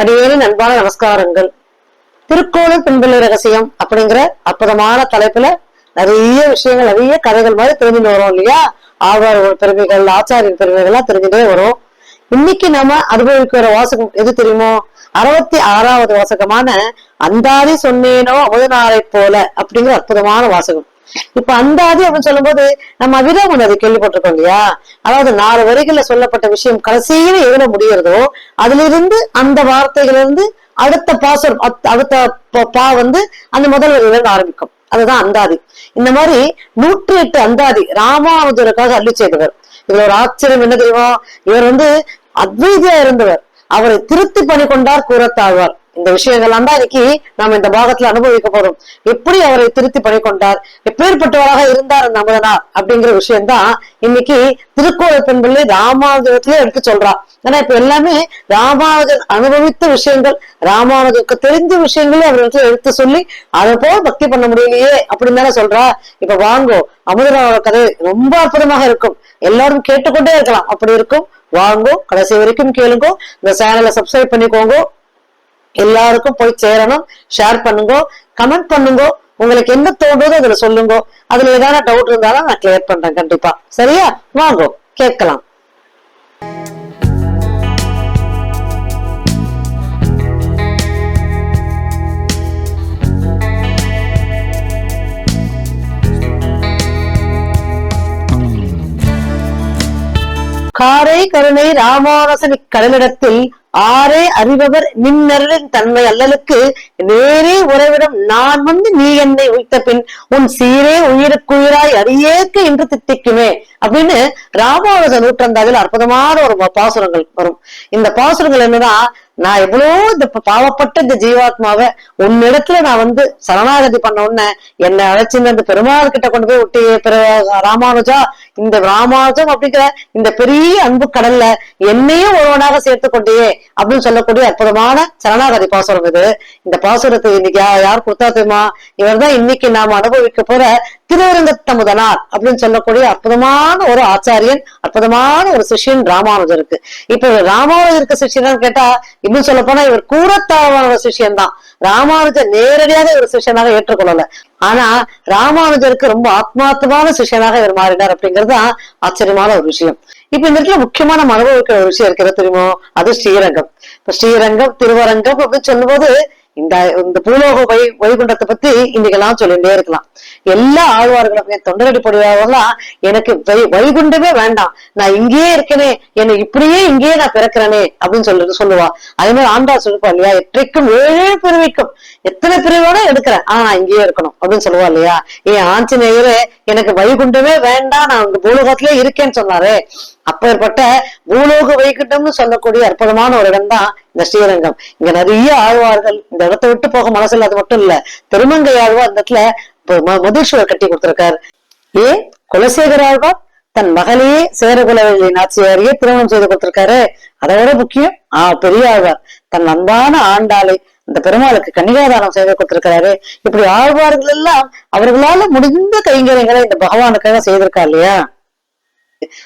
அடியேனின் அன்பான நமஸ்காரங்கள். திருக்கோணம் பின்புள்ள ரகசியம் அப்படிங்கிற அற்புதமான தலைப்புல நிறைய விஷயங்கள் நிறைய கதைகள் மாதிரி தெரிஞ்சுட்டு வரும் இல்லையா? ஆழ்வார் பெருமைகள் ஆச்சாரியன் பெருமைகள்லாம் தெரிஞ்சுட்டே வரும். இன்னைக்கு நாம அனுபவிக்கிற வாசகம் எது தெரியுமோ? அறுபத்தி ஆறாவது வாசகமான அந்தாதி சொன்னேனோ அமுதனாரை போல அப்படிங்கிற அற்புதமான வாசகம். இப்ப அந்தாதி அப்படின்னு சொல்லும்போது நம்ம அபிராமன் அதை கேள்விப்பட்டிருக்கோம் இல்லையா? அதாவது நாலு வரிகள்ல சொல்லப்பட்ட விஷயம் கடைசியில எதுல முடியறதோ அதுல இருந்து அந்த வார்த்தைகள் இருந்து அடுத்த பாசம் அடுத்த ப- பா வந்து அந்த முதல் வரியில ஆரம்பிக்கும். அதுதான் அந்தாதி. இந்த மாதிரி நூற்றி எட்டு அந்தாதி ராமானுஜருக்காக அள்ளி செய்தவர். இதுல ஒரு ஆச்சரியம் என்ன தெரியுமோ? இவர் வந்து அத்வைதியா இருந்தவர். அவரை திருத்தி பண்ணி கொண்டார் கூறத்தாழ்வார். இந்த விஷயங்கள்லாம் தான் இன்னைக்கு நாம இந்த பாகத்துல அனுபவிக்க போறோம். எப்படி அவரை திருத்தி பண்ணி கொண்டார்? எப்பேற்பட்டவராக இருந்தார் அந்த அமுதனார் அப்படிங்கிற விஷயம்தான் இன்னைக்கு திருக்கோள பெண்பிள்ளை ராமானுஜத்திலே எடுத்து சொல்றா. ஏன்னா இப்ப எல்லாமே ராமானுஜன் அனுபவித்த விஷயங்கள் ராமானுஜருக்கு தெரிஞ்ச விஷயங்களே அவர்கிட்ட எடுத்து சொல்லி அதை போல பக்தி பண்ண முடியலையே அப்படின்னு தானே சொல்றா. இப்ப வாங்கோ அமுதனோட கதை ரொம்ப அற்புதமாக இருக்கும். எல்லாரும் கேட்டுக்கொண்டே இருக்கலாம். அப்படி இருக்கும். வாங்கோ கடைசி வரைக்கும் கேளுங்கோ. இந்த சேனலை சப்ஸ்கிரைப் பண்ணிக்கோங்க. எல்லாருக்கும் போய் சேரணும். ஷேர் பண்ணுங்க. கமெண்ட் பண்ணுங்க. உங்களுக்கு என்ன தோன்றதோ அதுல சொல்லுங்க. அதுல ஏதாவது டவுட் இருந்தாலும் நான் கிளியர் பண்றேன் கண்டிப்பா. சரியா? வாங்க. கேட்கலாம். காரை கருணை ராமானசனி கடலிடத்தில் ஆரே அறிபவர் நின்னருளின் தன்மை அல்லலுக்கு நேரே உறவிடம். நான் வந்து நீ என்னை உய்த்த பின் உன் சீரே உயிருக்குயிராய் அறியேக்கு என்று தித்திக்குமே. அப்படின்னு ராமானுஜ நூற்றந்தாவில் அற்புதமான ஒரு பாசுரங்கள் வரும். இந்த பாசுரங்கள் என்னன்னா நான் எவ்வளவோ இந்த பாவப்பட்ட இந்த ஜீவாத்மாவை உன்னிடத்துல நான் வந்து சரணாகதி பண்ண உடனே என்னை அழைச்சின்னு அந்த பெருமாள் கிட்ட கொண்டு போய் விட்டு பிற ராமானுஜா இந்த ராமானுஜம் அப்படிங்கிற இந்த பெரிய அன்பு கடல்ல என்னையும் ஒருவனாக சேர்த்து கொண்டே அப்படின்னு சொல்லக்கூடிய அற்புதமான சரணாகதி பாசுரம் இது. இந்த பாசுரத்தை இன்னைக்கு யார் கொடுத்தா தெரியுமா? இவர்தான் இன்னைக்கு நாம் அனுபவிக்க போற திருவரங்கத்தமுதனார் அப்படின்னு சொல்லக்கூடிய அற்புதமான ஒரு ஆச்சாரியன் அற்புதமான ஒரு சிஷ்யன் ராமானுஜருக்கு. இப்ப ராமானுஜருக்கு சிஷ்யனான்னு கேட்டா இன்னும் சொல்ல போனா இவர் கூறத்தாழ்வான சிஷ்யன் தான் ராமானுஜர் நேரடியாக இவர் சிஷியனாக ஏற்றுக்கொள்ளல. ஆனா ராமானுஜருக்கு ரொம்ப ஆத்மார்த்தமான சிஷியனாக இவர் மாறினார் அப்படிங்கிறது தான் ஆச்சரியமான ஒரு விஷயம். இப்ப இந்த இடத்துல முக்கியமான நம்ம அனுபவிக்கிற ஒரு விஷயம் இருக்கிறது தெரியுமோ? அது ஸ்ரீரங்கம். இப்ப ஸ்ரீரங்கம் திருவரங்கம் அப்படின்னு சொல்லும்போது இந்த இந்த பூலோக வை வைகுண்டத்தை பத்தி இன்னைக்கெல்லாம் சொல்லிட்டே இருக்கலாம். எல்லா ஆழ்வார்களும் என் தொண்டரடி பொடியாவெல்லாம் எனக்கு வை- வைகுண்டமே வேண்டாம். நான் இங்கேயே இருக்கேனே என்னை இப்படியே இங்கேயே நான் பிறக்கிறனே அப்படின்னு சொல்லிட்டு சொல்லுவா. அதே மாதிரி ஆண்டா சொல்லிப்பா இல்லையா எற்றைக்கும் ஏழு பிறவிக்கும். எத்தனை பிரிவோட எடுக்கிறேன்? ஆனா நான் இங்கேயே இருக்கணும் அப்படின்னு சொல்லுவா இல்லையா. ஏன் ஆஞ்சநேயரு எனக்கு வைகுண்டமே வேண்டாம் நான் இந்த பூலோகத்திலே இருக்கேன்னு சொன்னாரு. அப்பேற்பட்ட பூலோக வைகுண்டம்னு சொல்லக்கூடிய அற்புதமான ஒரு இடம் தான் இந்த ஸ்ரீரங்கம். இங்க நிறைய ஆழ்வார்கள் இந்த இடத்தை விட்டு போக மனசுல அது மட்டும் இல்ல திருமங்கை ஆழ்வார் இந்த இடத்துல மதுசுவர் கட்டி கொடுத்திருக்காரு. ஏ குலசேகர ஆழ்வார் தன் மகளையே சேரகுலவெளி நாச்சியாரையே திருமணம் செய்து கொடுத்திருக்காரு. அதை விட முக்கியம் ஆஹ் பெரிய ஆழ்வார். தன் அன்பான ஆண்டாளை இந்த பெருமாளுக்கு கன்னிகாதானம் செய்து கொடுத்திருக்கிறாரு. இப்படி ஆழ்வார்கள் எல்லாம் அவர்களால முடிந்த கைங்கரியங்களை இந்த பகவானுக்காக செய்திருக்கா இல்லையா?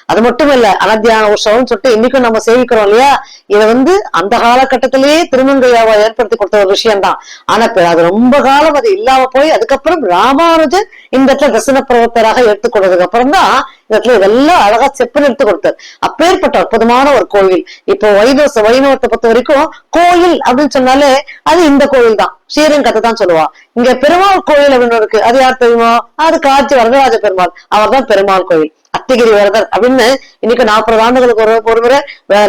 அது மட்டும் இல்ல அனத்தியான உற்சவம் சொல்லிட்டு இன்னைக்கும் நம்ம சேவிக்கிறோம் இல்லையா? இதை வந்து அந்த காலகட்டத்திலேயே திருமங்கையாவை ஏற்படுத்தி கொடுத்த ஒரு விஷயம் தான் ஆனா அது ரொம்ப காலம் அது இல்லாம போய் அதுக்கப்புறம் ராமானுஜன் இந்த இடத்துல தசன பிரவர்த்தராக எடுத்துக்கொண்டதுக்கு அப்புறம் தான் இடத்துல இதெல்லாம் அழகா செப்புன்னு எடுத்து கொடுத்தார். அப்பேற்பட்ட அற்புதமான ஒரு கோவில். இப்போ வைணவ வைணவத்தை பொறுத்த வரைக்கும் கோயில் அப்படின்னு சொன்னாலே அது இந்த கோயில் தான். ஸ்ரீரங்கத்தை தான் சொல்லுவா. இங்க பெருமாள் கோயில் அப்படின்னு இருக்கு. அது யார் தெரியுமா? அது காட்சி வரதராஜ பெருமாள். அவர் தான் பெருமாள் கோயில் அத்திகிரி வரதர் அப்படின்னு இன்னைக்கு நாற்பது ஆண்டுகளுக்கு ஒரு ஒருவரை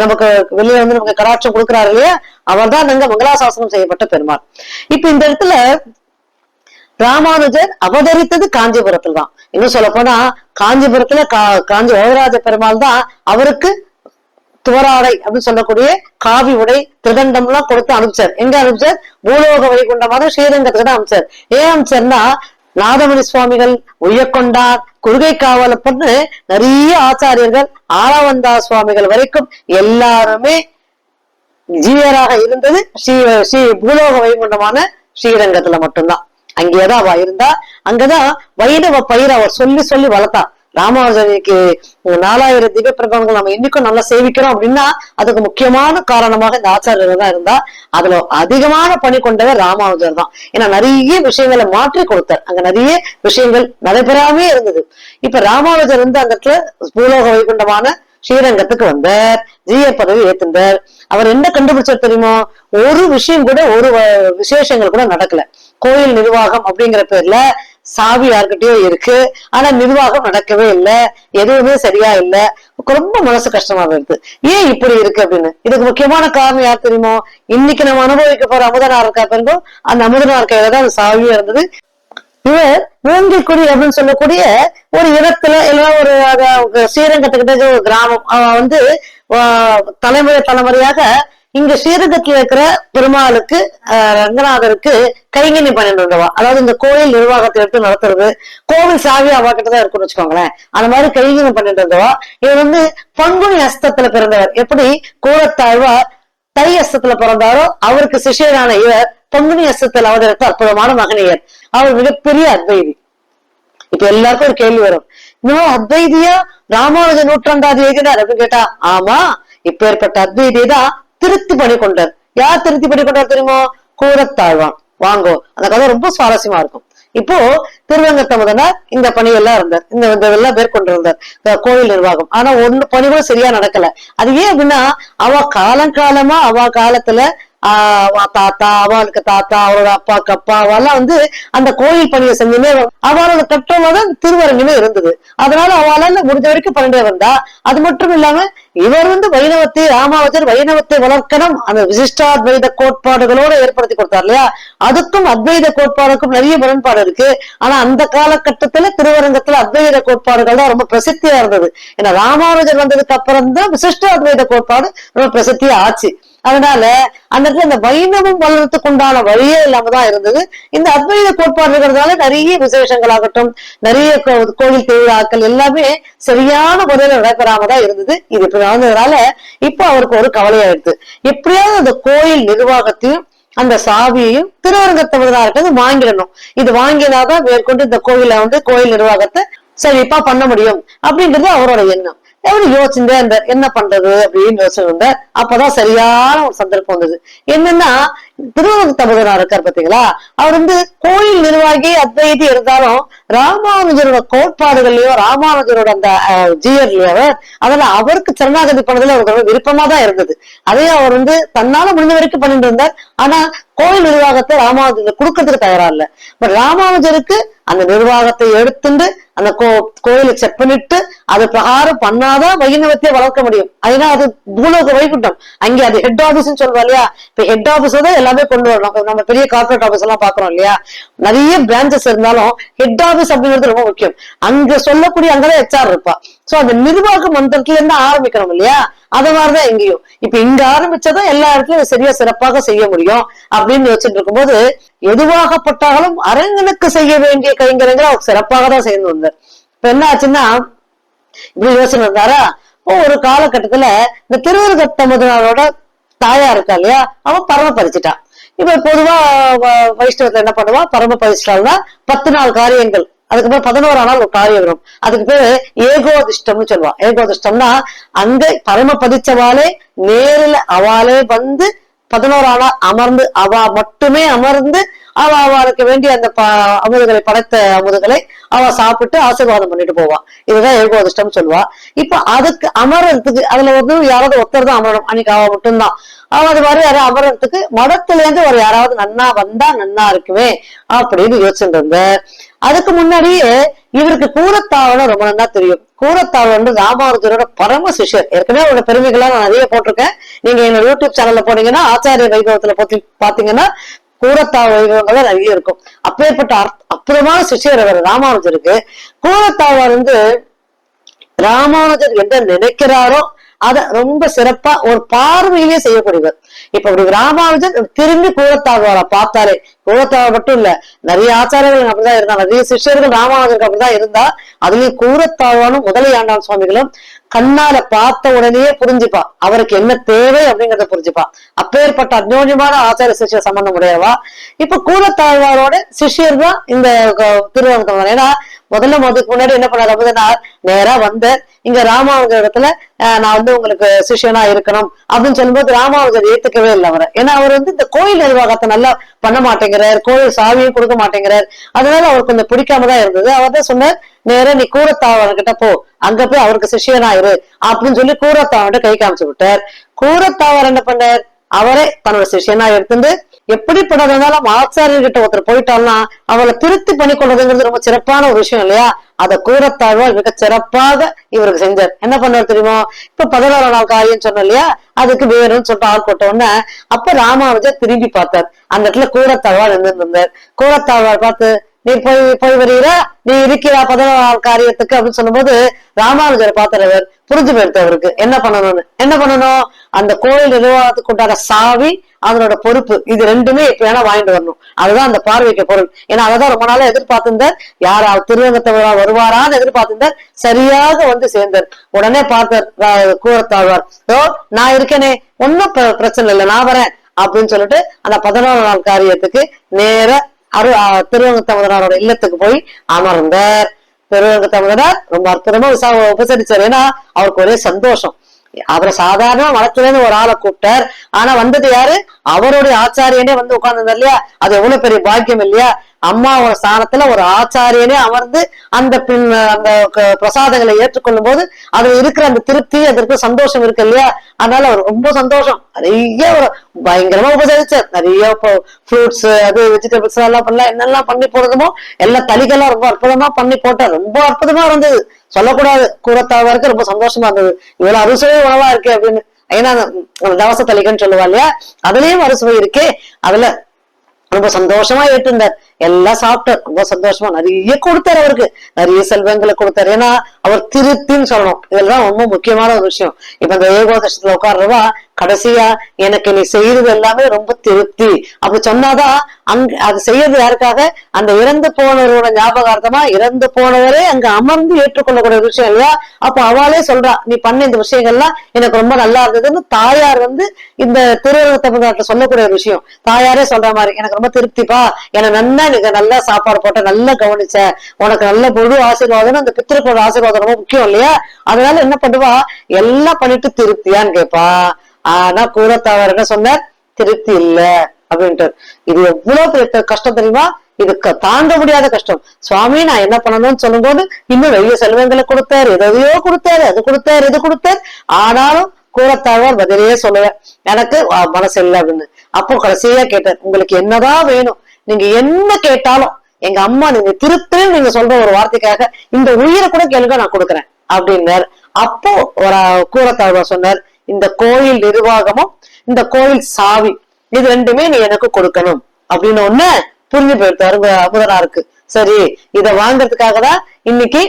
நமக்கு வெளியில வந்து நமக்கு கடாட்சம் கொடுக்குறாரு இல்லையா? அவர் தான் அங்க மங்களாசாசனம் செய்யப்பட்ட பெருமாள். இப்ப இந்த இடத்துல ராமானுஜர் அவதரித்தது காஞ்சிபுரத்துல தான் இன்னும் சொல்ல போனா காஞ்சிபுரத்துல கா- காஞ்சி வரதராஜ பெருமாள் தான் அவருக்கு துவராடை அப்படின்னு சொல்லக்கூடிய காவி உடை திருதண்டம் எல்லாம் கொடுத்து அனுப்பிச்சார். எங்க அனுப்பிச்சார்? பூலோக வைகுண்டமாக ஸ்ரீரங்கத்துக்கு தான் அனுப்பிச்சார். ஏன் அனுப்பிச்சார்னா நாதமணி சுவாமிகள் உய்யக்கொண்டார் குருகை காவலப்பன்னு நிறைய ஆச்சாரியர்கள் ஆளவந்தா சுவாமிகள் வரைக்கும் எல்லாருமே ஜீவராக இருந்தது ஸ்ரீ ஸ்ரீ பூலோக வைகுண்டமான ஸ்ரீரங்கத்துல மட்டும்தான். அங்கேதான் அவ இருந்தா அங்கதான் வைணவ பயிர் அவர் சொல்லி சொல்லி வளர்த்தா. ராமானுஜனுக்கு நாலாயிரம் திவ்ய பிரபலங்கள் நம்ம இன்னைக்கும் நல்லா சேவிக்கிறோம் அப்படின்னா அதுக்கு முக்கியமான காரணமாக இந்த ஆச்சாரியர்கள் தான் இருந்தா அதுல அதிகமான பணி கொண்டவர் ராமானுஜர் தான். ஏன்னா நிறைய விஷயங்களை மாற்றி கொடுத்தார். அங்க நிறைய விஷயங்கள் நடைபெறாமே இருந்தது. இப்ப ராமானுஜர் வந்து அந்த இடத்துல பூலோக வைகுண்டமான ஸ்ரீரங்கத்துக்கு வந்தார். ஜீய பதவி ஏத்துந்தார் அவர் என்ன கண்டுபிடிச்சார் தெரியுமோ? ஒரு விஷயம் கூட ஒரு வ- விசேஷங்கள் கூட நடக்கல. கோயில் நிர்வாகம் அப்படிங்கிற பேர்ல சாவி யார்கிட்டயோ இருக்கு. ஆனா நிர்வாகம் நடக்கவே இல்லை. எதுவுமே சரியா இல்ல. ரொம்ப மனசு கஷ்டமா வருது. ஏன் இப்படி இருக்கு அப்படின்னு? இதுக்கு முக்கியமான காரணம் யார் தெரியுமோ? இன்னைக்கு நம்ம அனுபவிக்க போற அமுதனார் இருக்கா பிறகு அந்த அமுதனார் கையில தான் அந்த சாவியும் இருந்தது. இவர் மூங்கிக்குடி அப்படின்னு சொல்லக்கூடிய ஒரு இடத்துல இல்லைன்னா ஒரு ஸ்ரீரங்கத்துக்கிட்ட ஒரு கிராமம். அவ வந்து தலைமுறை தலைமுறையாக இங்க ஸ்ரீரங்கத்துல இருக்கிற பெருமாளுக்கு ஆஹ், ரங்கநாதருக்கு கைங்கனி பண்ணிட்டு இருந்தவா அதாவது இந்த கோயில் நிர்வாகத்தை எடுத்து நடத்துறது. கோவில் சாவி அவ கிட்டதான் இருக்கும்னு வச்சுக்கோங்களேன். அந்த மாதிரி கைங்கனி பண்ணிட்டு இருந்தவா இவர் வந்து பங்குனி அஸ்தத்துல பிறந்தவர். எப்படி? கூரத்தாழ்வார் தை அஸ்தத்துல பிறந்தாரோ அவருக்கு சிஷியரான இவர் பங்குனி அஸ்தத்தில் அவதரித்த அற்புதமான மகனியர். அவர் மிகப்பெரிய அத்வைதி. இப்ப எல்லாருக்கும் ஒரு கேள்வி வரும். இன்னும் அத்வைதியா? ராமானுஜ நூற்றாண்டாது எழுதினார் அப்படின்னு கேட்டா ஆமா இப்ப ஏற்பட்ட அத்வைதியை தான் திருத்தி பண்ணி கொண்டார் யார் திருத்தி பண்ணி கொண்டார் தெரியுமோ? கூடத்தாழ்வான் வாங்கோ அந்த கதை ரொம்ப சுவாரஸ்யமா இருக்கும். இப்போ திருவங்கத்த முதனார் இந்த பணியெல்லாம் இருந்தார். இந்த இதெல்லாம் மேற்கொண்டிருந்தார் பேர் இந்த கோவில் நிர்வாகம். ஆனா ஒண்ணு பணி கூட சரியா நடக்கல. அது ஏன் அப்படின்னா அவ காலங்காலமா அவ காலத்துல ஆஹ் தாத்தா அவளுக்கு தாத்தா அவரோட அப்பாக்கு அப்பா அவெல்லாம் வந்து அந்த கோயில் பணியை செஞ்சுமே அவளோட கட்டோட தான் திருவரங்குமே இருந்தது. அதனால அவளால முடிஞ்ச வரைக்கும் பண்ணிட்டே வந்தா. அது மட்டும் இல்லாம இவர் வந்து வைணவத்தை ராமாவதர் வைணவத்தை வளர்க்கணும். அந்த விசிஷ்டாத்வைத கோட்பாடுகளோட ஏற்படுத்தி கொடுத்தார் இல்லையா? அதுக்கும் அத்வைத கோட்பாடுக்கும் நிறைய முரண்பாடு இருக்கு. ஆனா அந்த காலகட்டத்துல திருவரங்கத்துல அத்வைத கோட்பாடுகள் தான் ரொம்ப பிரசித்தியா இருந்தது. ஏன்னா ராமானுஜர் வந்ததுக்கு அப்புறம் தான் விசிஷ்டாத்வைத கோட்பாடு ரொம்ப பிரசித்தியா ஆச்சு. அதனால அந்த இடத்துல இந்த வைணவம் வளர்றதுக்கு உண்டான வழியே இல்லாம தான் இருந்தது. இந்த அத்வைத கோட்பாடு இருக்கிறதுனால நிறைய விசேஷங்களாகட்டும் நிறைய கோ- கோவில் திருவிழாக்கள் எல்லாமே சரியான முறையில நடைபெறாம தான் இருந்தது. இது இப்படி நடந்ததுனால இப்போ அவருக்கு ஒரு கவலையாயிடுது. எப்படியாவது அந்த கோயில் நிர்வாகத்தையும் அந்த சாவியையும் திருவரங்கத்தமிழ்நாட்டு வாங்கிடணும். இது வாங்கினாதான் மேற்கொண்டு இந்த கோயிலை வந்து கோயில் நிர்வாகத்தை செழிப்பா பண்ண முடியும். அப்படின்றது அவரோட எண்ணம். எப்படி யோசிச்சுட்டே இருந்தார் என்ன பண்றது அப்படின்னு யோசிச்சு இருந்தார் அப்பதான் சரியான ஒரு சந்தர்ப்பம் வந்தது. என்னன்னா திருவள்ளுவர் தமிழனா இருக்கார் பாத்தீங்களா? அவர் வந்து கோயில் நிர்வாகி அத்வைதி இருந்தாலும் ராமானுஜரோட கோட்பாடுகள்லயோ ராமானுஜரோட அந்த ஜீயர்லயோ அவர் அவருக்கு சரணாகதி பண்ணதுல அவருக்கு ரொம்ப விருப்பமா தான் இருந்தது. அதையும் அவர் வந்து தன்னால முடிஞ்ச வரைக்கும் பண்ணிட்டு இருந்தார். ஆனா கோயில் நிர்வாகத்தை ராமானுஜர் கொடுக்கறதுக்கு தயாரா இல்ல. பட் ராமானுஜருக்கு அந்த நிர்வாகத்தை எடுத்துட்டு அந்த கோ கோயிலை செக் பண்ணிட்டு அது பிரகாரம் பண்ணாதான் வைணவத்தையே வளர்க்க முடியும். அதனால அது பூலோக வைகுண்டம். அங்கே அது ஹெட் ஆபீஸ் சொல்லுவா இல்லையா? இப்ப ஹெட் ஆபீஸ் தான் எல்லாமே கொண்டு வரணும். நம்ம பெரிய கார்பரேட் ஆபீஸ் எல்லாம் பாக்குறோம் இல்லையா? நிறைய பிரான்ச்சஸ் இருந்தாலும் ஹெட் ஆபீஸ் அப்படிங்கிறது ரொம்ப முக்கியம். அங்க சொல்லக்கூடிய அங்கதான் ஹெச்ஆர் இருப்பா. சோ அந்த நிர்வாக மந்திரத்துல இருந்து ஆரம்பிக்கணும் இல்லையா? அத மாதிரிதான் எங்கேயும். இப்ப இங்க ஆரம்பிச்சாதான் எல்லா இடத்துலயும் சரியா சிறப்பாக செய்ய முடியும் அப்படின்னு யோசிச்சுட்டு இருக்கும்போது எதுவாகப்பட்டாலும் அரங்கனுக்கு செய்ய வேண்டிய கைங்கரங்களை அவர் சிறப்பாக தான் செய்து வந்தார். இப்ப என்ன ஆச்சுன்னா இப்படி யோசனை இருந்தாரா? இப்போ ஒரு காலகட்டத்துல இந்த திருவருகத்த முதலாளோட தாயா இருக்கா இல்லையா? அவன் பரம பறிச்சுட்டான் இப்ப பொதுவா வ- வைஷ்ணவத்துல என்ன பண்ணுவா பரம பரிசுட்டாள்னா பத்து நாள் காரியங்கள். அதுக்கப்புறம் பதினோரா நாள் ஒரு காரியம் வரும் அதுக்கு பேரு ஏகோதிஷ்டம்னு சொல்லுவா ஏகோதிஷ்டம்னா அங்க பரம பதிச்சவாளே நேரில் அவாலே வந்து பதினோரா நாள் அமர்ந்து அவ மட்டுமே அமர்ந்து அவ அவளுக்கு வேண்டிய அந்த ப- அமுதுகளை படைத்த அமுதுகளை அவ சாப்பிட்டு ஆசீர்வாதம் பண்ணிட்டு போவான் இதுதான் ஏகோதிஷ்டம் சொல்லுவா. இப்ப அதுக்கு அமரத்துக்கு அதுல வந்து யாராவது ஒருத்தர் தான் அமரணும். அன்னைக்கு அவ மட்டும்தான். அவ அது மாதிரி யாரும் அமரத்துக்கு மடத்துல இருந்து ஒரு யாராவது நன்னா வந்தா நன்னா இருக்குமே அப்படின்னு யோசிச்சுட்டு அதுக்கு முன்னாடியே இவருக்கு கூரத்தாவலம் ரொம்ப நல்லா தெரியும். கூரத்தாவல் வந்து ராமானுஜரோட பரம சிஷ்யர். ஏற்கனவே அவரோட பெருமைகள்லாம் நான் நிறைய போட்டிருக்கேன். நீங்க என்னோட யூடியூப் சேனல்ல போனீங்கன்னா ஆச்சாரிய வைபவத்துல பத்தி பாத்தீங்கன்னா கூரத்தா வைபவங்கள் நிறைய இருக்கும். அப்பேற்பட்ட அற்புதமான சிஷ்யர் அவர் ராமானுஜருக்கு. கூரத்தாழ்வார் வந்து ராமானுஜர் என்ன நினைக்கிறாரோ அத ரொம்ப சிறப்பா ஒரு பார்வையிலே செய்யக்கூடியவர். இப்ப இப்படி ராமானுஜர் திரும்பி கூடத்தாழ்வாரை பார்த்தாரே கூடத்தாழ்வார் மட்டும் இல்ல நிறைய ஆச்சாரியர்கள் அப்படிதான் இருந்தா நிறைய சிஷ்யர்கள் ராமானுஜருக்கு அப்படிதான் இருந்தா அதுலயும் கூரத்தாழ்வானும் முதலையாண்டான் சுவாமிகளும் கண்ணால பார்த்த உடனேயே புரிஞ்சுப்பா அவருக்கு என்ன தேவை அப்படிங்கறத புரிஞ்சுப்பா. அப்பேற்பட்ட அந்யோன்யமான ஆச்சாரிய சிஷ்ய சம்பந்தம் உடையவா. இப்ப கூலத்தாழ்வாரோட சிஷ்யர் தான் இந்த திருவனந்தபுரம் ஏன்னா முதல்ல அதுக்கு முன்னாடி என்ன பண்ணாரு நான் நேரா வந்த இங்க ராமானுஜர் இடத்துல நான் வந்து உங்களுக்கு சிஷ்யனா இருக்கணும் அப்படின்னு சொல்லும்போது ராமானுஜர் ஏத்துக்கவே இல்லை அவரை. ஏன்னா அவர் வந்து இந்த கோயில் நிர்வாகத்தை நல்லா பண்ண மாட்டேங்கிறார் கோயில் சாவியும் கொடுக்க மாட்டேங்கிறார். அதனால அவருக்கு கொஞ்சம் பிடிக்காம தான் இருந்தது. அவர் தான் சொன்னார் நேரா நீ கூரத்தாவன்கிட்ட போ. அங்க போய் அவருக்கு சிஷ்யனா இரு. அப்படின்னு சொல்லி கூரத்தாவன்ட்ட கை காமிச்சு விட்டார். கூரத்தாவர் என்ன பண்ணார்? அவரே தன்னோட சிஷ்யனா எடுத்துட்டு எப்படிப்பட்டதுனாலும் ஆச்சாரியர்கிட்ட ஒருத்தர் போயிட்டான்னா அவளை திருத்தி பண்ணி கொள்றதுங்கிறது ரொம்ப சிறப்பான ஒரு விஷயம் இல்லையா? அதை கூறத்தாழ்வார் மிக சிறப்பாக இவருக்கு செஞ்சார். என்ன பண்ணார் தெரியுமா? இப்ப பதினோரா நாள் காரியம் சொன்னோம் இல்லையா? அதுக்கு வேறுன்னு சொல்லிட்டு ஆள் போட்ட உடனே அப்ப ராமானுஜர் திரும்பி பார்த்தார். அந்த இடத்துல கூறத்தாழ்வார் நின்று இருந்தார் கூறத்தாழ்வார் பார்த்து நீ போய் போய் வருகிறா நீ இருக்கிறா பதினோராம் காரியத்துக்கு? அப்படின்னு சொல்லும்போது ராமானுஜரை பார்த்தவர் புரிஞ்சு போயிடுத்து அவருக்கு. என்ன பண்ணணும்னு? என்ன பண்ணணும்? அந்த கோயில் நிர்வாகத்துக்கு உண்டான சாவி அதனோட பொறுப்பு. இது ரெண்டுமே இப்ப வேணா வாங்கிட்டு வரணும். அதுதான் அந்த பார்வைக்கு பொருள். ஏன்னா அதான் ரொம்ப நாளா எதிர்பார்த்திருந்தார். யாரா திருவங்கத்தை வருவாரான்னு எதிர்பார்த்திருந்தார். சரியாக வந்து சேர்ந்தார். உடனே பார்த்தார் கூறத்தாழ்வார் ஓ நான் இருக்கேனே. ஒன்னும் பிர- பிரச்சனை இல்லை. நான் வரேன். அப்படின்னு சொல்லிட்டு அந்த பதினோரு நாள் காரியத்துக்கு நேர அரு திருவங்கத்தமதனாரோட இல்லத்துக்கு போய் அமர்ந்தார். திருவங்கத்தமதனார் ரொம்ப அற்புதமா விசா உபசரிச்சார். ஏன்னா அவருக்கு ஒரே சந்தோஷம். அவரை சாதாரண வளர்த்துல இருந்து ஒரு ஆளை கூப்பிட்டார். ஆனா வந்தது யாரு? அவருடைய ஆச்சாரியனே வந்து உட்கார்ந்து இல்லையா? அது எவ்வளவு பெரிய பாக்கியம் இல்லையா? அம்மாவோட ஸ்தானத்துல ஒரு ஆச்சாரியனே அமர்ந்து அந்த பின் அந்த பிரசாதங்களை ஏற்றுக்கொள்ளும் போது அதுல இருக்கிற அந்த திருப்தி அதற்கு சந்தோஷம் இருக்கு இல்லையா? அதனால அவர் ரொம்ப சந்தோஷம். நிறைய ஒரு பயங்கரமா உபசரிச்சார். நிறைய ஃப்ரூட்ஸ் அது வெஜிடபிள்ஸ் எல்லாம் பண்ணலாம் என்னெல்லாம் பண்ணி போடுறதுமோ எல்லா தளிகள்லாம் ரொம்ப அற்புதமா பண்ணி போட்டார். ரொம்ப அற்புதமா இருந்தது சொல்லக்கூடாது. கூறத்தாவருக்கு ரொம்ப சந்தோஷமா இருந்தது. இவ்வளவு அறுசுவை உணவா இருக்கு அப்படின்னு. ஏன்னா தவச தளிகன்னு சொல்லுவா இல்லையா? அதுலயும் அறுசுவை இருக்கே. அதுல ரொம்ப சந்தோஷமா ஏற்றிருந்தார் எல்லாம் சாப்பிட்டார் ரொம்ப சந்தோஷமா நிறைய கொடுத்தாரு அவருக்கு. நிறைய செல்வங்களை கொடுத்தாரு. ஏன்னா அவர் திருத்தின்னு சொல்லணும். இதெல்லாம் ரொம்ப முக்கியமான ஒரு விஷயம். இப்ப இந்த ஏகோதசத்துல உட்கார்றவா கடைசியா எனக்கு நீ செய்யறது எல்லாமே ரொம்ப திருப்தி. அப்படி சொன்னாதான் அங்க அது செய்யறது யாருக்காக? அந்த இறந்து போனவரோட ஞாபகார்த்தமா இறந்து போனவரே அங்க அமர்ந்து ஏற்றுக்கொள்ளக்கூடிய விஷயம் இல்லையா? அப்ப அவளே சொல்றா நீ பண்ண இந்த விஷயங்கள்லாம் எனக்கு ரொம்ப நல்லா இருந்ததுன்னு தாயார் வந்து இந்த திருவிழா தமிழ்நாட்டுல சொல்லக்கூடிய ஒரு விஷயம். தாயாரே சொல்ற மாதிரி எனக்கு ரொம்ப திருப்திப்பா என்ன நல்லா எனக்கு நல்லா சாப்பாடு போட்ட நல்லா கவனிச்ச. உனக்கு நல்ல முழு ஆசீர்வாதம் அந்த பித்திருக்கோட ஆசீர்வாதம் ரொம்ப முக்கியம் இல்லையா? அதனால என்ன பண்ணுவா? எல்லாம் பண்ணிட்டு திருப்தியான்னு கேட்பா ஆனா கூறத்தாவர் என்ன சொன்னார் திருப்தி இல்ல அப்படின்ட்டு இது எவ்வளவு பெரிய கஷ்டம் தெரியுமா? இது தாங்க முடியாத கஷ்டம். சுவாமி நான் என்ன பண்ணணும்னு சொல்லும்போது இன்னும் வெளிய செல்வங்களை கொடுத்தாரு எதையோ கொடுத்தாரு அது கொடுத்தாரு இது கொடுத்தாரு. ஆனாலும் கூறத்தாழ்வார் பதிலையே சொல்லுவேன் எனக்கு மனசு இல்லை அப்படின்னு. அப்போ கடைசியா கேட்டேன் உங்களுக்கு என்னதான் வேணும்? நீங்க என்ன கேட்டாலும் எங்க அம்மா நீங்க திருத்தன்னு நீங்க சொல்ற ஒரு வார்த்தைக்காக இந்த உயிரை கூட கேளுங்க நான் கொடுக்குறேன் அப்படின்னார். அப்போ ஒரு கூறத்தாழ்வார் சொன்னார் இந்த கோயில் நிர்வாகமும் இந்த கோயில் சாவி இது ரெண்டுமே நீ எனக்கு கொடுக்கணும். அப்படின்னு ஒண்ணு புரிஞ்சு போயிட்டாரு இருக்கு சரி இத வாங்கறதுக்காக தான் இன்னைக்கு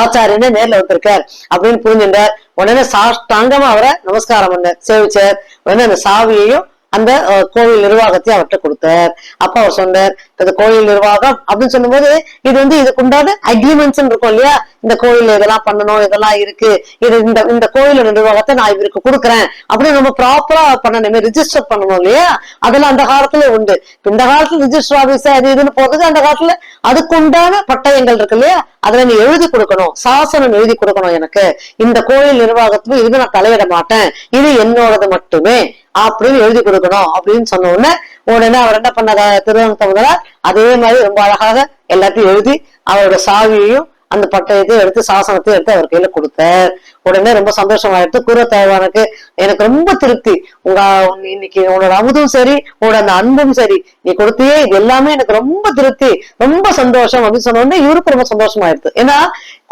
ஆச்சாரியன்னு நேர்ல வந்திருக்கார் அப்படின்னு புரிஞ்சுட்டார். உடனே சாஷ்டாங்கமா அவரை நமஸ்காரம் பண்ணார் சேவிச்சார். உடனே அந்த சாவியையும் அந்த கோவில் நிர்வாகத்தையும் அவர்கிட்ட கொடுத்தார். அப்ப அவர் சொன்னார் இந்த கோயில் நிர்வாகம் அப்படின்னு சொல்லும்போது இது வந்து இதுக்கு உண்டான அக்ரிமெண்ட்ஸ் இருக்கும் இல்லையா? இந்த கோயில் இதெல்லாம் பண்ணணும் இதெல்லாம் இருக்கு. இது இந்த இந்த கோயிலோட நிர்வாகத்தை நான் இவருக்கு கொடுக்குறேன். அப்படின்னு நம்ம ப்ராப்பரா பண்ணணுமே ரிஜிஸ்டர் பண்ணணும் இல்லையா? அதெல்லாம் அந்த காலத்துல உண்டு. இந்த காலத்துல ரிஜிஸ்டர் ஆபீஸ் அது இதுன்னு போறதுக்கு அந்த காலத்துல அதுக்கு உண்டான பட்டயங்கள் இருக்கு இல்லையா? அதுல நீ எழுதி கொடுக்கணும். சாசனம் எழுதி கொடுக்கணும் எனக்கு. இந்த கோயில் நிர்வாகத்துக்கு இது நான் தலையிட மாட்டேன். இது என்னோடது மட்டுமே. அப்படின்னு எழுதி கொடுக்கணும் அப்படின்னு சொன்ன உடனே உடனே அவர் என்ன பண்ண திருவனந்தபுரம் அதே மாதிரி ரொம்ப அழகாக எல்லாத்தையும் எழுதி அவரோட சாவியையும் அந்த பட்டயத்தை எடுத்து சாசனத்தை எடுத்து அவர் கையில கொடுத்தார். உடனே ரொம்ப சந்தோஷமாயிடுத்து தேவானுக்கு எனக்கு ரொம்ப திருப்தி. உங்க உன் இன்னைக்கு உன்னோட அமுதும் சரி உன்னோட அந்த அன்பும் சரி. நீ கொடுத்தியே இது எல்லாமே எனக்கு ரொம்ப திருப்தி ரொம்ப சந்தோஷம் அப்படின்னு சொன்ன உடனே இவருக்கு ரொம்ப சந்தோஷமாயிடுது ஏன்னா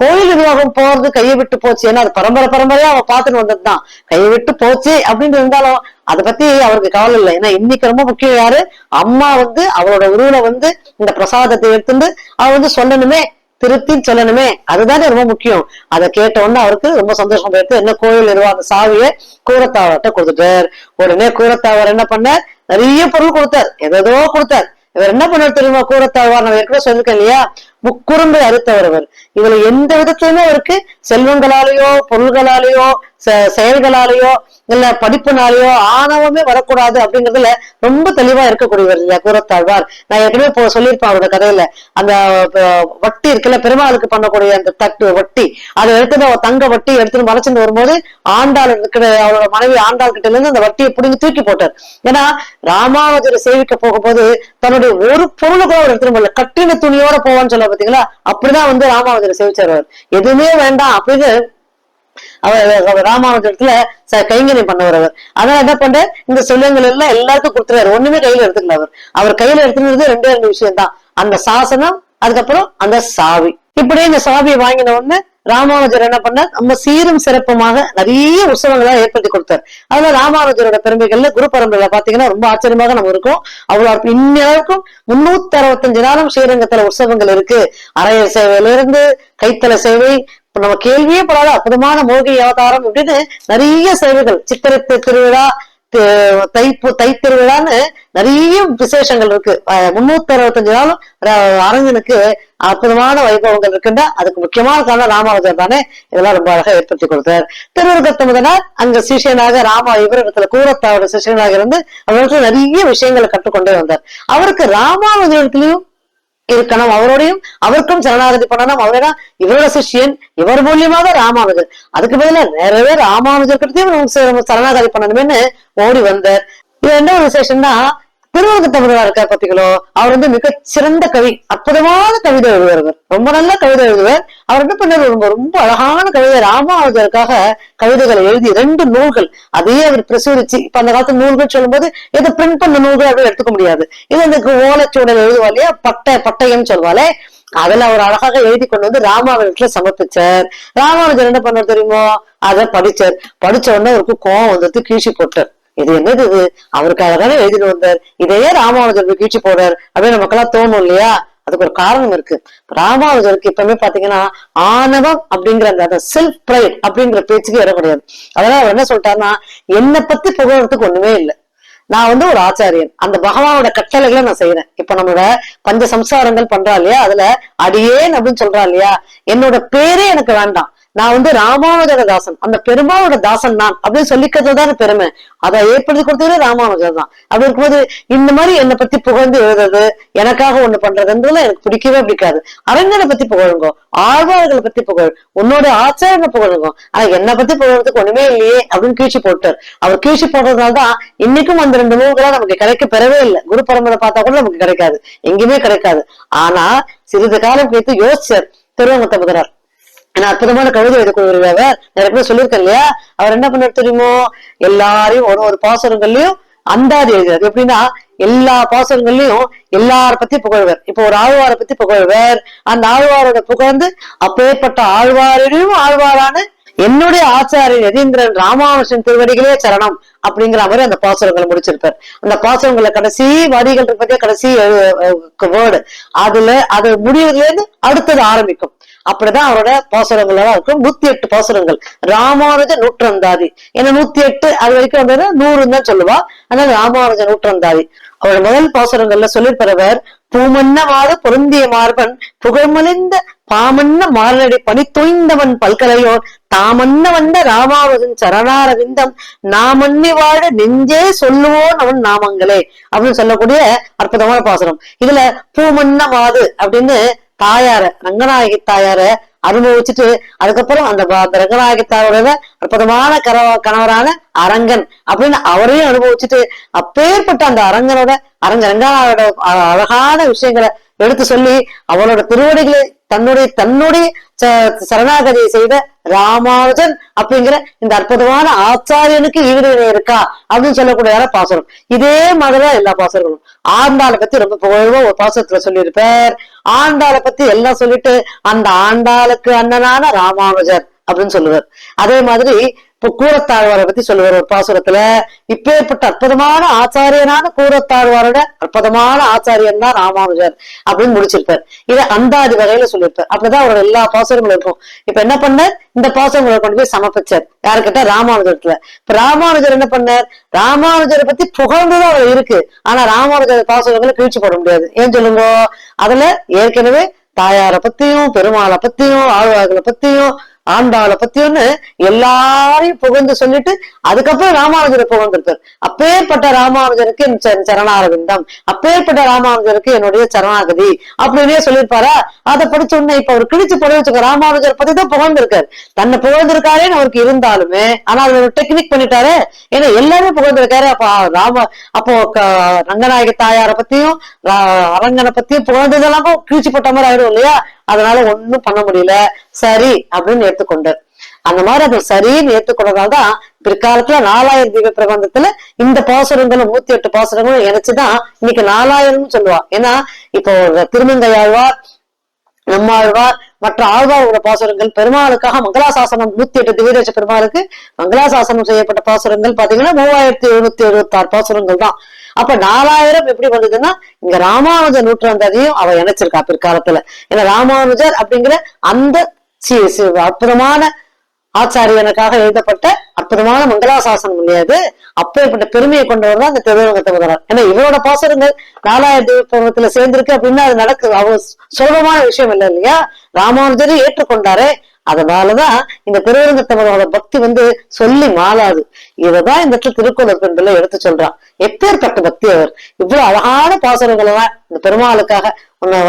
கோயில் நிர்வாகம் போறது கையை விட்டு போச்சு. ஏன்னா அது பரம்பரை பரம்பரையா அவன் பார்த்துட்டு வந்ததுதான். கையை விட்டு போச்சு அப்படின்னு இருந்தாலும் அதை பத்தி அவருக்கு கவலை இல்லை. ஏன்னா இன்னைக்கு ரொம்ப முக்கியம் யாரு? அம்மா வந்து அவரோட உருவில வந்து இந்த பிரசாதத்தை எடுத்துட்டு அவ வந்து சொல்லணுமே திருத்தின்னு சொல்லணுமே அதுதானே ரொம்ப முக்கியம். அதை கேட்ட உடனே அவருக்கு ரொம்ப சந்தோஷம் போயிட்டு என்ன கோயில் நிர்வாக சாவியை கூரத்தாவர்கிட்ட கொடுத்துட்டார். உடனே கூரத்தாவர் என்ன பண்ணார்? நிறைய பொருள் கொடுத்தார். எதோ கொடுத்தார். இவர் என்ன பண்ணார் தெரியுமா? கூரத்தாவார் நான் ஏற்கனவே சொல்லிருக்கேன் இல்லையா? முக்குறும்பை அறுத்தவர் அவர். இதுல எந்த விதத்துலயுமே அவருக்கு செல்வங்களாலேயோ பொருள்களாலேயோ செயல்களாலேயோ இல்ல படிப்புனாலேயோ ஆணவமே வரக்கூடாது அப்படிங்கறதுல ரொம்ப தெளிவா இருக்கக்கூடியவர் இல்லையா கூறத்தாழ்வார் நான் ஏற்கனவே இப்போ சொல்லியிருப்பேன் அவரோட கதையில. அந்த வட்டி இருக்குல்ல பெருமாளுக்கு பண்ணக்கூடிய அந்த தட்டு வட்டி. அதை எடுத்துட்டு அவர் தங்க வட்டி எடுத்துட்டு மறைச்சிட்டு வரும்போது ஆண்டாள் இருக்கிற அவரோட மனைவி ஆண்டாள் கிட்ட இருந்து அந்த வட்டியை பிடிங்கி தூக்கி போட்டார். ஏன்னா ராமாவதரை சேவிக்க போகும்போது தன்னுடைய ஒரு பொருளை கூட அவர் எடுத்துட்டு போகல கட்டின துணியோட போவான்னு சொல்ல பாத்தீங்களா? அப்படிதான் வந்து ராமாவதரை சேவிச்சார் அவர். எதுவுமே வேண்டாம் அப்படின்னு அவர் ராமானுஜத்துல கைங்கரியம் பண்ணவர் அவர். அதனால என்ன பண்ற இந்த சொல்லுங்கள் எல்லாம் எல்லாருக்கும் கொடுத்துறாரு ஒண்ணுமே கையில எடுத்துக்கல அவர். அவர் கையில எடுத்துக்கிறது ரெண்டே ரெண்டு விஷயம் தான் அந்த சாசனம் அதுக்கப்புறம் அந்த சாவி. இப்படியே இந்த சாவியை வாங்கின உடனே ராமானுஜர் என்ன பண்ணார்? நம்ம சீரும் சிறப்புமாக நிறைய உற்சவங்களை ஏற்படுத்தி கொடுத்தார். அதுல ராமானுஜரோட பெருமைகள்ல குரு பரம்பரையில பாத்தீங்கன்னா ரொம்ப ஆச்சரியமாக நம்ம இருக்கும். அவ்வளவு இன்னும் முன்னூத்தி அறுபத்தஞ்சு நாளும் ஸ்ரீரங்கத்துல உற்சவங்கள் இருக்கு. அரையர் சேவையில இருந்து கைத்தல சேவை இப்ப நம்ம கேள்வியே படாத அற்புதமான மோகி அவதாரம் அப்படின்னு நிறைய சேவைகள் சித்திரை திருவிழா தைப்பு தை திருவிழான்னு நிறைய விசேஷங்கள் இருக்கு. முன்னூத்தி அறுபத்தஞ்சு நாளும் அரங்கனுக்கு அற்புதமான வைபவங்கள் இருக்குன்னா அதுக்கு முக்கியமான காரணம் ராமாவதர் தானே. இதெல்லாம் ரொம்ப அழகா ஏற்படுத்தி கொடுத்தார். திருவருகத்த முதனார் அங்க சிஷியனாக ராமா இவரிடத்துல கூரத்தாவோட சிஷியனாக இருந்து அவருக்கு நிறைய விஷயங்களை கற்றுக்கொண்டே வந்தார். அவருக்கு ராமாவதத்திலையும் இருக்கணும். அவரோடையும் அவருக்கும் சரணாகதி பண்ணணும் அவரா இவரோட சிஷ்யன் இவர் மூலியமாக ராமானுஜர். அதுக்கு பதிலா நிறையவே ராமானுஜர் கிட்டத்தையும் சரணாகதி பண்ணணும்னு ஓடி வந்தார். இது என்ன ஒரு விசேஷம்னா திருவங்க தமிழரா இருக்கார் பாத்தீங்களோ அவர் வந்து மிக சிறந்த கவி அற்புதமான கவிதை எழுதுவார் ரொம்ப நல்ல கவிதை எழுதுவார் அவர் என்ன பண்ணார் ரொம்ப ரொம்ப அழகான கவிதை ராமானுஜருக்காக கவிதைகளை எழுதி ரெண்டு நூல்கள். அதையே அவர் பிரசுரிச்சு இப்ப அந்த காலத்து நூல்கள் சொல்லும்போது இதை பிரிண்ட் பண்ண நூல்கள் அப்படின்னு எடுத்துக்க முடியாது. இது இந்த ஓலைச்சூடல் எழுதுவா இல்லையா? பட்டை பட்டயம் சொல்வாளே. அதுல அவர் அழகாக எழுதி கொண்டு வந்து ராமாவதத்துல சமர்ப்பிச்சார். ராமானுஜர் என்ன பண்ணார் தெரியுமோ? அதை படிச்சார். படிச்ச உடனே அவருக்கு கோவம் வந்துட்டு கீழ்ச்சி போட்டார். இது என்னது இது? அவருக்காக தானே எழுதிட்டு வந்தார். இதையே ராமானுஜர் கீழ்ச்சி போடுறார்? அப்படின்னு நமக்கெல்லாம் தோணும் இல்லையா? அதுக்கு ஒரு காரணம் இருக்கு. ராமானுஜருக்கு எப்பவுமே பாத்தீங்கன்னா ஆணவம் அப்படிங்கிற அந்த செல்ஃப் ப்ரைட் அப்படிங்கிற பேச்சுக்கு இடம் கிடையாது. அதனால அவர் என்ன சொல்லிட்டாருன்னா என்னை பத்தி புகழறதுக்கு ஒண்ணுமே இல்லை. நான் வந்து ஒரு ஆச்சாரியன். அந்த பகவானோட கட்டளைகளை நான் செய்யறேன் இப்ப நம்மளோட பஞ்ச சம்சாரங்கள் பண்றா இல்லையா? அதுல அடியேன் அப்படின்னு சொல்றா இல்லையா? என்னோட பேரே எனக்கு வேண்டாம். நான் வந்து ராமானுஜர தாசன். அந்த பெருமாளோட தாசன் நான் அப்படின்னு சொல்லிக்கிறது தான் பெருமை. அதை ஏற்படுத்தி கொடுத்தது ராமானுஜர் தான். அப்படி இருக்கும்போது இந்த மாதிரி என்னை பத்தி புகழ்ந்து எழுதுறது எனக்காக ஒண்ணு பண்றதுன்றதுல எனக்கு பிடிக்கவே பிடிக்காது. அரங்கனை பத்தி புகழுங்க ஆழ்வார்களை பத்தி புகழ் உன்னோட ஆச்சாரனை புகழுங்க. ஆனா என்னை பத்தி புகழ்றதுக்கு ஒண்ணுமே இல்லையே அப்படின்னு கீழ்ச்சி போட்டார் அவர் கீழ்ச்சி போடுறதுனால தான் இன்னைக்கும் அந்த ரெண்டு நூல்களா நமக்கு கிடைக்க பெறவே இல்லை. குரு பரம்பரை பார்த்தா கூட நமக்கு கிடைக்காது. எங்கேயுமே கிடைக்காது. ஆனா சிறிது காலம் கழித்து யோசிச்சார் திருவங்கத்த முதலார் ஆனா அற்புதமான கவிதை எழுதக்கூடியவர் நிறைய பேர் சொல்லியிருக்கேன் இல்லையா? அவர் என்ன பண்ணார் தெரியுமோ? எல்லாரையும் ஒரு ஒரு பாசுரங்கள்லயும் அந்தாதி எழுதுறாரு. எப்படின்னா எல்லா பாசுரங்கள்லயும் எல்லார பத்தி புகழ்வர். இப்போ ஒரு ஆழ்வாரை பத்தி புகழ்வர். அந்த ஆழ்வாரோட புகழ்ந்து அப்பேற்பட்ட ஆழ்வாரிடையும் ஆழ்வாரான என்னுடைய ஆச்சாரியன் யதீந்திரன் ராமானுஷன் திருவடிகளே சரணம் அப்படிங்கிற மாதிரி அந்த பாசுரங்களை முடிச்சிருப்பார். அந்த பாசுரங்களை கடைசி வரிகள் இருப்பதே கடைசி வேர்டு. அதுல அது முடிவுல இருந்து அடுத்தது ஆரம்பிக்கும். அப்படிதான் அவரோட பாசுரங்கள் எல்லாம் இருக்கும். நூத்தி எட்டு பாசுரங்கள். ராமானுஜ நூற்றந்தாதி. ஏன்னா நூத்தி எட்டு அது வரைக்கும் வந்தது நூறுன்னு தான் சொல்லுவா. அதனால ராமானுஜ நூற்றந்தாதி. அவரோட முதல் பாசுரங்கள்ல சொல்லிருப்பவர் பூமன்னவாத பொருந்திய மார்பன் புகழ்மலிந்த பாமன்ன மாரடி பணி தோய்ந்தவன் பல்கலையோர் தாமன்ன வந்த ராமாவதன் சரணாரவிந்தம் நாமன்னி வாழ நெஞ்சே சொல்லுவோன் அவன் நாமங்களே அப்படின்னு சொல்லக்கூடிய அற்புதமான பாசுரம். இதுல பூமன்ன மாது அப்படின்னு தாயார ரங்கநாயகி தாயார அனுபவிச்சுட்டு அதுக்கப்புறம் அந்த ரங்கநாயகி தாயாரோட அற்புதமான கரவ கணவரான அரங்கன் அப்படின்னு அவரையும் அனுபவிச்சுட்டு அப்பேற்பட்ட அந்த அரங்கனோட அரங்க ரங்கநாயோட அழகான விஷயங்களை எடுத்து சொல்லி அவளோட திருவடிகளை தன்னுடைய தன்னுடைய ச- சரணாகதியை செய்த ராமானுஜன் அப்படிங்கிற இந்த அற்புதமான ஆச்சாரியனுக்கு ஈடு இருக்கா அப்படின்னு சொல்லக்கூடிய பாசுரம். இதே மாதிரிதான் எல்லா பாசுரங்களும். ஆண்டாளை பத்தி ரொம்ப புகழ்வா ஒரு பாசுரத்துல சொல்லியிருப்பார். ஆண்டாளை பத்தி எல்லாம் சொல்லிட்டு அந்த ஆண்டாளுக்கு அண்ணனான ராமானுஜர் அப்படின்னு சொல்லுவார். அதே மாதிரி கூரத்தாழ்வாரை பத்தி சொல்லுவார் ஒரு பாசுரத்துல. இப்பேற்பட்ட அற்புதமான ஆச்சாரியனான கூரத்தாழ்வாரோட அற்புதமான ஆச்சாரியன் தான் ராமானுஜர் அப்படின்னு முடிச்சிருப்பார். இதை அந்தாதி வகையில சொல்லியிருப்பார். அப்படிதான் அவரோட எல்லா பாசுரங்களும் இருக்கும். இப்ப என்ன பண்ணார்? இந்த பாசுரங்களை கொண்டு போய் சமர்ப்பிச்சார். யாருக்கிட்ட ராமானுஜத்துல இப்ப ராமானுஜர் என்ன பண்ணார்? ராமானுஜரை பத்தி புகழ்ந்துதான் அவர் இருக்கு. ஆனா ராமானுஜர் பாசுரங்களை கிழிச்சு போட முடியாது. ஏன் சொல்லுங்க? அதுல ஏற்கனவே தாயாரை பத்தியும் பெருமாளை பத்தியும் ஆழ்வார்களை பத்தியும் ஆண்டாளை பத்தியும்னு எல்லாரையும் புகழ்ந்து சொல்லிட்டு அதுக்கப்புறம் ராமானுஜரை புகழ்ந்திருப்பார் அப்பேற்பட்ட ராமானுஜருக்கு என் சரணாரவிந்தம் அப்பேற்பட்ட ராமானுஜருக்கு என்னுடைய சரணாகதி அப்படின்னே சொல்லியிருப்பாரா? அதை படிச்ச உடனே இப்ப அவர் கிழிச்சு போட வச்சுக்க ராமானுஜர் பத்தி தான் புகழ்ந்திருக்காரு. தன்னை புகழ்ந்திருக்காரேன்னு அவருக்கு இருந்தாலுமே ஆனா அதுல ஒரு டெக்னிக் பண்ணிட்டாரு. ஏன்னா எல்லாருமே புகழ்ந்திருக்காரு. அப்ப ராம அப்போ ரங்கநாயக தாயார தாயாரை பத்தியும் அரங்கனை பத்தியும் புகழ்ந்ததெல்லாம் கிழிச்சு போட்ட மாதிரி ஆயிடும் இல்லையா? அதனால ஒண்ணும் பண்ண முடியல. சரி அப்படின்னு ஏத்துக்கொண்டார் அந்த மாதிரி அது சரின்னு ஏத்துக்கொண்டதால்தான் பிற்காலத்துல நாலாயிரம் தீப பிரபந்தத்துல இந்த பாசுரங்களும் நூத்தி எட்டு பாசுரங்களும் இணைச்சுதான் இன்னைக்கு நாலாயிரம்னு சொல்லுவா. ஏன்னா இப்போ திருமங்கையாழ்வார் நம்மாழ்வார் மற்ற ஆழ்வாரோட பாசுரங்கள் பெருமாளுக்காக மங்களாசாசனம் நூத்தி எட்டு திவ்யதேச பெருமாளுக்கு மங்களாசாசனம் செய்யப்பட்ட பாசுரங்கள் பாத்தீங்கன்னா மூவாயிரத்தி எழுநூத்தி எழுபத்தி ஆறு பாசுரங்கள் தான். அப்ப நாலாயிரம் எப்படி வந்ததுன்னா இங்க ராமானுஜர் நூற்றாண்டதையும் அவ இணைச்சிருக்கா பிற்காலத்துல. ஏன்னா ராமானுஜர் அப்படிங்கிற அந்த அற்புதமான ஆச்சாரியனுக்காக எழுதப்பட்ட அற்புதமான மங்களாசாசனம் இல்லையாது? அப்பேற்பட்ட பெருமையை கொண்டவர் தான் அந்த திருவரங்கத்தை முதல்வர் ஏன்னா இவரோட பாசுரங்கள் நாலாயிரத்தி பருவத்துல சேர்ந்திருக்கு அப்படின்னா அது நடக்குது. அவ்வளவு சுலபமான விஷயம் இல்லை இல்லையா? ராமானுஜரை ஏற்றுக்கொண்டாரே. அதனாலதான் இந்த திருவரங்கத்தவரோட பக்தி வந்து சொல்லி மாறாது. இததான் இந்த இடத்துல திருக்குறள் எடுத்து சொல்றான். எப்பேற்பட்ட பக்தி அவர்? இவ்வளவு அழகான பாசுரங்கள் எல்லாம் இந்த பெருமாளுக்காக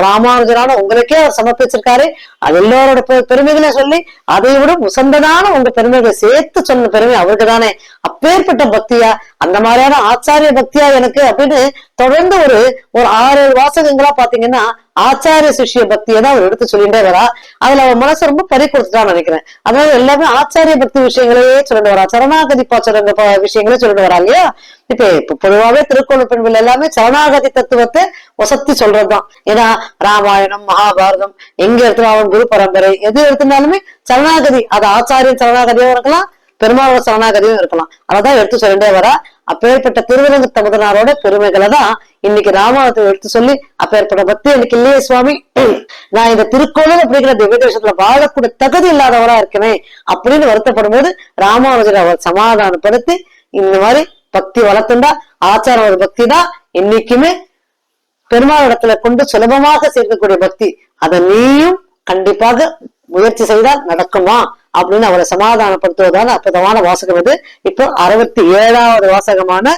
ராமானுஜரான உங்களுக்கே அவர் சமர்ப்பிச்சிருக்காரு. அது எல்லோரோட பெருமைகளை சொல்லி அதை விட உசந்ததான உங்க பெருமைகளை சேர்த்து சொன்ன பெருமை அவருக்கு தானே அப்பேற்பட்ட பக்தியா அந்த மாதிரியான ஆச்சாரிய பக்தியா எனக்கு அப்படின்னு தொடர்ந்து ஒரு ஒரு ஆறு ஏழு வாசகங்களா பாத்தீங்கன்னா ஆச்சாரிய சிஷ்ய பக்தியை தான் அவர் எடுத்து சொல்லிட்டே வரா அதுல அவர் மனசு ரொம்ப பறி கொடுத்துட்டான்னு நினைக்கிறேன். அதனால எல்லாமே ஆச்சாரிய பக்தி விஷயங்களையே சொல்லிட்டு வரா சரணாகதி பாச்சுரங்க விஷயங்களே சொல்லிட்டு வரா இல்லையா? இப்ப இப்ப பொதுவாகவே திருக்கோண பெண்கள் எல்லாமே சரணாகதி தத்துவத்தை வசத்தி சொல்றதுதான். ஏன்னா ராமாயணம் மகாபாரதம் எங்க எடுத்துனா குரு பரம்பரை எது எடுத்திருந்தாலுமே சரணாகதி அது ஆச்சாரிய சரணாகதியும் இருக்கலாம் பெருமாளோட சரணாகதியும் இருக்கலாம். அதான் எடுத்து சொல்லிட்டே வர. அப்பேற்பட்ட திருவிலங்கு தமுதனாரோட பெருமைகளை தான் இன்னைக்கு ராமாயணத்தை எடுத்து சொல்லி அப்பேற்பட்ட பக்தி எனக்கு இல்லையே சுவாமி. நான் இந்த திருக்கோவில் அப்படிங்கிற திவ்ய தேசத்துல வாழக்கூடிய தகுதி இல்லாதவரா இருக்கனே அப்படின்னு வருத்தப்படும் போது ராமானுஜர் அவர் சமாதானப்படுத்தி இந்த மாதிரி பக்தி வளர்த்துண்டா ஆச்சாரம் ஒரு பக்தி தான் என்னைக்குமே பெருமாள் இடத்துல கொண்டு சுலபமாக சேர்க்கக்கூடிய பக்தி அதை நீயும் கண்டிப்பாக முயற்சி செய்தால் நடக்குமா? அப்படின்னு அவரை சமாதானப்படுத்துவதான அற்புதமான வாசகம் இது. இப்போ அறுபத்தி ஏழாவது வாசகமான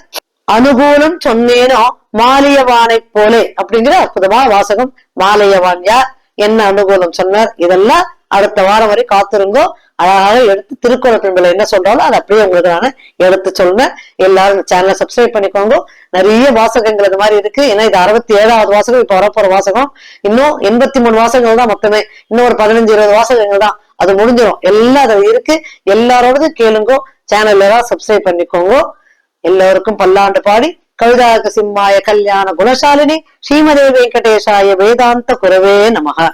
அனுகூலம் சொன்னேனோ மாலியவானை போலே அப்படிங்கிற அற்புதமான வாசகம். மாலையவான் யார்? என்ன அனுகூலம் சொன்னார்? இதெல்லாம் அடுத்த வாரம் வரை காத்திருங்கோ. அழகாக எடுத்து திருக்குறள் பெண்களை என்ன சொல்றாலும் அதை அப்படியே உங்களுக்கு நான் எடுத்து சொல்றேன். எல்லாரும் சேனலை சப்ஸ்கிரைப் பண்ணிக்கோங்க. நிறைய வாசகங்கள் இது மாதிரி இருக்கு. ஏன்னா இது அறுபத்தி ஏழாவது வாசகம் இப்ப வரப்போற வாசகம். இன்னும் எண்பத்தி மூணு வாசகங்கள் தான் மொத்தமே. இன்னும் ஒரு பதினஞ்சு இருபது வாசகங்கள் தான். அது முடிஞ்சிடும் எல்லாம் அது இருக்கு. எல்லாரோடது கேளுங்கோ. சேனல்ல தான் சப்ஸ்கிரைப் பண்ணிக்கோங்க. எல்லோருக்கும் பல்லாண்டு பாடி. கவிதாக சிம்மாய கல்யாண குணசாலினி. ஸ்ரீமதே வெங்கடேஷாய வேதாந்த குரவே நமக.